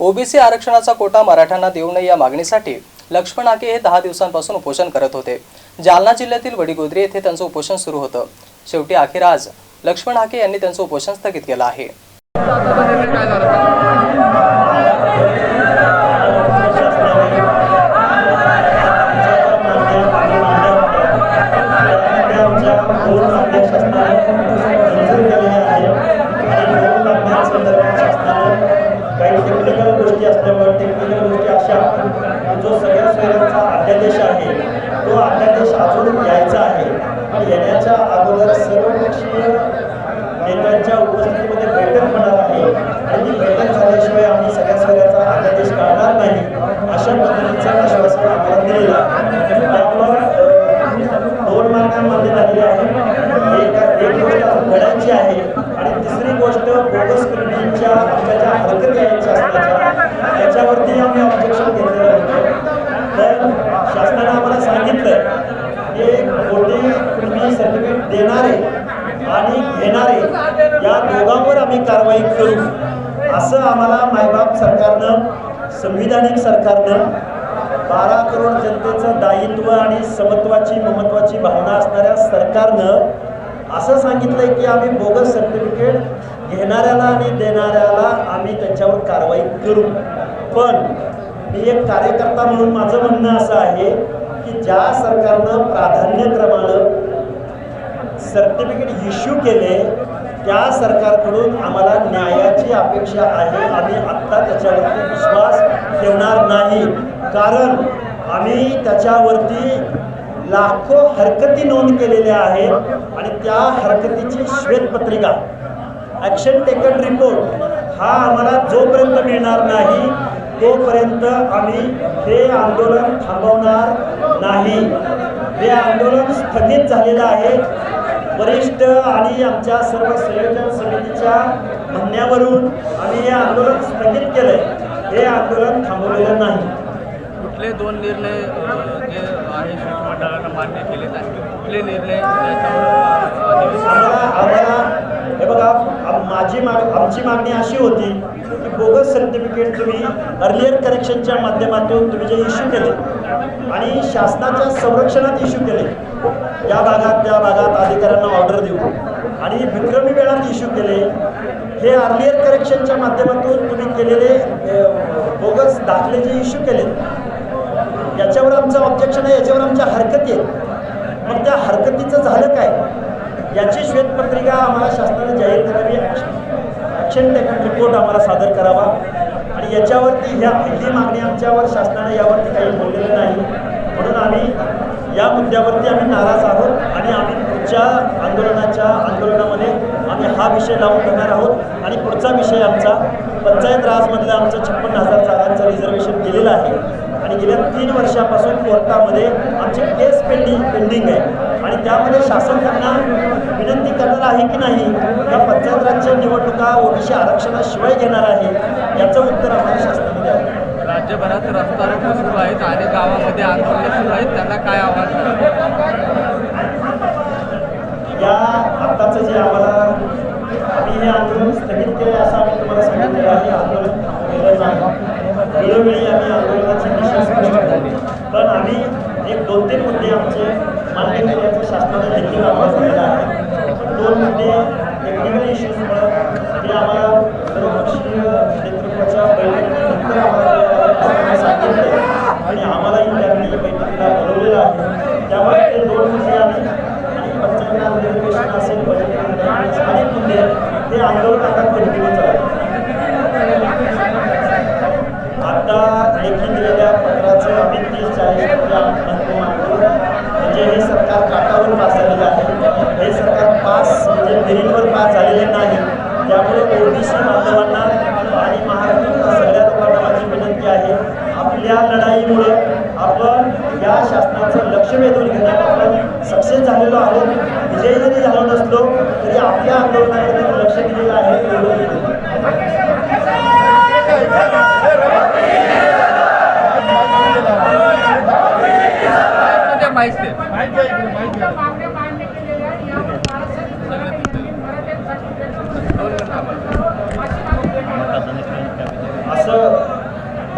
OBC आरक्षणाचा कोटा मराठ्यांना देऊ नये या मागणीसाठी लक्ष्मण हाके हे दहा दिवसांपासून उपोषण करत होते. जालना जिल्ह्यातील वडीगोद्री येथे त्यांचं उपोषण सुरू होतं. शेवटी अखेर आज लक्ष्मण हाके यांनी त्यांचं उपोषण स्थगित केलं आहे. जो सगळ्या सोयऱ्यांचा अध्यादेश आहे तो अध्यादेश अजून यायचा आहे. आणि येण्याच्या अगोदर सर्वपक्षीय नेत्यांच्या उपस्थितीमध्ये बैठक होणार आहे. आणि ती बैठक झाल्याशिवाय आम्ही सगळ्या सोयऱ्याचा अध्यादेश काढणार नाही अशा पद्धतीचं आश्वासन आम्हाला दिलेलं आहे त्यामुळं अ, दोन मागण्या मान्य झालेल्या आहेत एक एक गोष्ट अजून घडायची आहे आणि तिसरी गोष्ट बोगस कृतीच्या आमच्या ज्या हरकती आहेत शासनाच्या त्याच्यावरती आम्ही ऑब्जेक्शन घेतलेलं होतं तर शासनाने आम्हाला सांगितलं की खोटे तुम्ही सर्टिफिकेट देणारे आणि घेणारे या दोघांवर आम्ही कारवाई करू. असं आम्हाला मायबाप सरकारनं संविधानिक सरकारनं बारा करोड जनतेचं दायित्व आणि समत्वाची ममत्वाची भावना असणाऱ्या सरकारनं असं सांगितलंय की आम्ही बोगस सर्टिफिकेट घेणाऱ्याला आणि देणाऱ्याला आम्ही त्याच्यावर कारवाई करू. पण मी एक कार्यकर्ता म्हणून माझं म्हणणं असं आहे की ज्या सरकारनं प्राधान्यक्रमानं सर्टिफिकेट इश्यू केले त्या सरकारकडून आम्हाला न्यायाची अपेक्षा आहे. आम्ही आत्ता त्याच्यावरती विश्वास ठेवणार नाही. कारण आम्ही त्याच्यावरती लाखो हरकती नोंद केलेल्या आहेत आणि त्या हरकतीची श्वेतपत्रिका ॲक्शन टेकन रिपोर्ट हा आम्हाला जोपर्यंत मिळणार नाही तोपर्यंत आम्ही हे आंदोलन थांबवणार नाही. हे आंदोलन स्थगित झालेलं आहे. वरिष्ठ आणि आमच्या सर्व संयोजन समितीच्या म्हणण्यावरून आम्ही हे आंदोलन स्थगित केलंय. हे आंदोलन थांबवलेलं नाही. कुठले दोन निर्णय जे आहे शिष्टमंडळानं मान्य आहेत कुठले निर्णय आम्हाला आम्हाला हे बघा माझी माग आमची मागणी अशी होती की बोगस सर्टिफिकेट तुम्ही अर्लियर करेक्शनच्या माध्यमातून तुम्ही जे इश्यू केले आणि शासनाच्या संरक्षणात इश्यू केले. या भागात त्या भागात अधिकाऱ्यांना आणि विक्रमी वेळात इश्यू केले. हे अर्लियर करेक्शनच्या माध्यमातून तुम्ही केलेले बोगस दाखले जे इश्यू केले याच्यावर आमचं ऑब्जेक्शन आहे याच्यावर आमच्या हरकती आहेत. मग त्या हरकतीचं झालं काय? याची श्वेतपत्रिका आम्हाला शासनाने जाहीर करावी. ॲक्शन टेकन रिपोर्ट आम्हाला सादर करावा. आणि याच्यावरती ह्या ही मागणी आमच्यावर शासनाने यावरती काही बोललेलं नाही. म्हणून आम्ही या मुद्द्यावरती आम्ही नाराज आहोत आणि आम्ही पुढच्या आंदोलनाच्या हा विषय लावून धरणार आहोत. आणि पुढचा विषय आमचा पंचायत राजमधलं आमचं छप्पन्न हजार जागांचं रिझर्वेशन केलेलं आहे. आणि गेल्या तीन वर्षापासून कोर्टामध्ये आमची केस पेंडिंग पेंडिंग आहे. आणि त्यामध्ये शासन त्यांना विनंती करणार आहे की नाही या पंचायत राज्य निवडणुका ओबीसी आरक्षणाशिवाय घेणार आहे याचं उत्तर आम्हाला शासनाने द्यावं. राज्यभरात रस्ता सुरू आहेत आणि गावामध्ये आंदोलन सुरू आहेत. त्यांना काय आव्हान? या आत्ताचं जे आम्हाला आम्ही हे आंदोलन स्थगित केले असं आम्ही तुम्हाला सांगितलेलं आहे. आंदोलन थांबवलेलं नाही. वेळोवेळी आम्ही आंदोलनाची दिशा स्पष्ट केली पण आम्ही एक दोन तीन मुद्दे आमचे मान्य केल्याचं शासनाने देखील आम्हाला आहे पण दोन मुद्दे टेक्निकल इश्यूजमुळं ते आम्हाला सर्वपक्षीय नेतृत्वाच्या बैठकीनंतर आम्हाला ते सांगितलं आणि आम्हालाही त्यांनी बैठकीला बोलवलेलं आहे त्यामुळे ते दोन मुद्दे आम्ही आणि पंचायत रिझर्वेशन असेल बजेट अनेक मुद्दे आहेत. ते आंदोलन आता कंटिन्यू चालू आता लेखी दिलेल्या पत्राचं आम्ही तीस चाळीस टक्के अंतिम मानतो म्हणजे हे सरकार काटावर पास झालेलं आहे हे सरकार पास म्हणजे मेरिटवर पास झालेलं नाही त्यामुळे ओबीसी बांधवांना आणि महाराष्ट्रातल्या सगळ्या लोकांना माझी विनंती आहे आपल्या लढाईमुळे आपण या शासनाचं लक्ष वेधून घेण्यात आपण सक्सेस झालेलो आहोत. विजयी जरी झालो नसलो तरी आपल्या आंदोलनाकडे लक्ष दिलेलं आहे.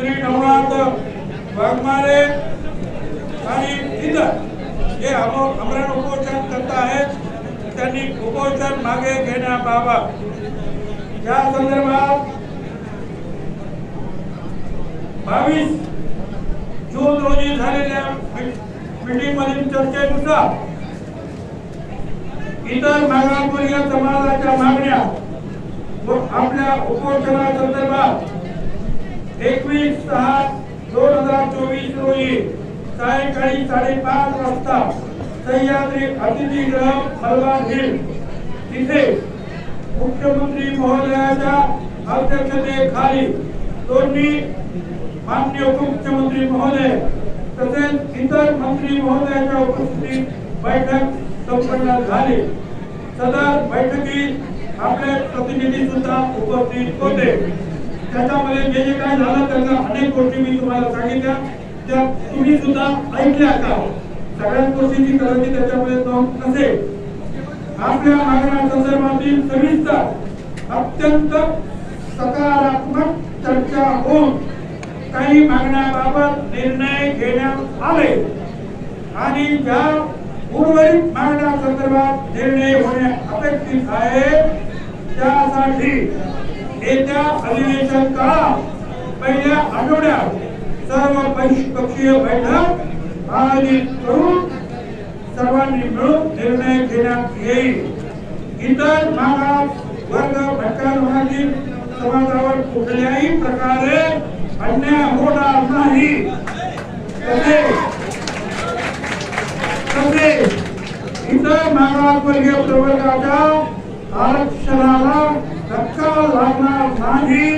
श्री नवनाथ वाघमारे आणि इतर जे अमो अमरण उपोषण करत आहेत त्यांनी उपोषण मागे घेण्याबाबत या संदर्भात बावीस जून रोजी झालेल्या मिटिंगमधील चर्चेनुसार इतर मागासवर्गीय समाजाच्या मागण्या व आपल्या उपोषणासंदर्भात एकवीस सहा दोन हजार चोवीस रोजी सायंकाळी साडेपाच वाजता सह्याद्री अतिथीगृह मलबार हिल. तिथे मुख्यमंत्री महोदयाच्या अध्यक्षतेखाली दोन्ही माननीय उपमुख्यमंत्री महोदय तसेच इतर मंत्री महोदयाच्या उपस्थितीत बैठक संपन्न झाली. सदर बैठकीत आपले प्रतिनिधी सुद्धा उपस्थित होते. त्याच्यामध्ये जे जे काय झालं त्यांना अनेक गोष्टी मी तुम्हाला सांगितल्या. त्या तुम्ही सुद्धा ऐकल्या का हो? सगळ्याच गोष्टीची करायची त्याच्यामध्ये नसेल आपल्या मागण्या संदर्भातील सविस्तर अत्यंत सकारात्मक चर्चा होऊन काही मागण्याबाबत निर्णय घेण्यात आले. आणि ज्या उर्वरित मागण्या संदर्भात निर्णय होणे अपेक्षित आहे त्यासाठी येत्या अधिवेशन काळात पहिल्या आठवड्यात सर्व पक्षीय बैठक आयोजित करून सर्वांनी मिळून निर्णय घेण्यात येईल. इतर मागास वर्ग घटकांमधील समाजावर कुठल्याही प्रकारे अन्याय होणार नाही. तसेच इतर मागासवर्गीय प्रवर्गाच्या आरक्षणाला लागणार नाही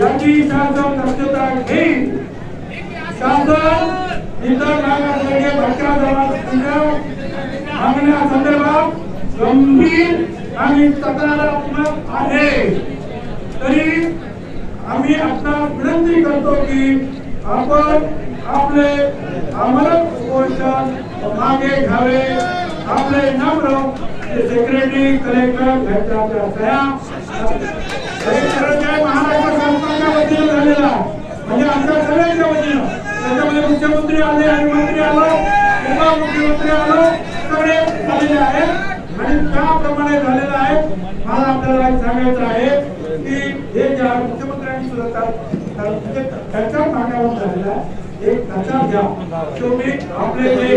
याची- शासन दक्षता घेईल शासन इतर नागरिकांचे भटक्या मागण्यासंदर्भात गंभीर आणि तक्रारात्मक आहे. तरी आम्ही आता विनंती करतो की आपण आपले अमरत उपोषण मागे घ्यावे. आपले नम्र सेक्रेटरी कलेक्टर घटकाच्या सह्या महाराष्ट्र वतीनं झालेला म्हणजे आमच्या सगळ्यांच्या वतीनं. त्याच्यामध्ये मुख्यमंत्री आले आणि मंत्री आलो उपमुख्यमंत्री आलो सगळे झालेले आहेत. आणि त्याप्रमाणे झालेलं आहे. मला आपल्याला एक सांगायचं आहे की हे ज्या मुख्यमंत्र्यांनी सुद्धा म्हणजे त्याच्या मागावर झालेला आहे. एक लक्षात घ्या. तुम्ही आपले जे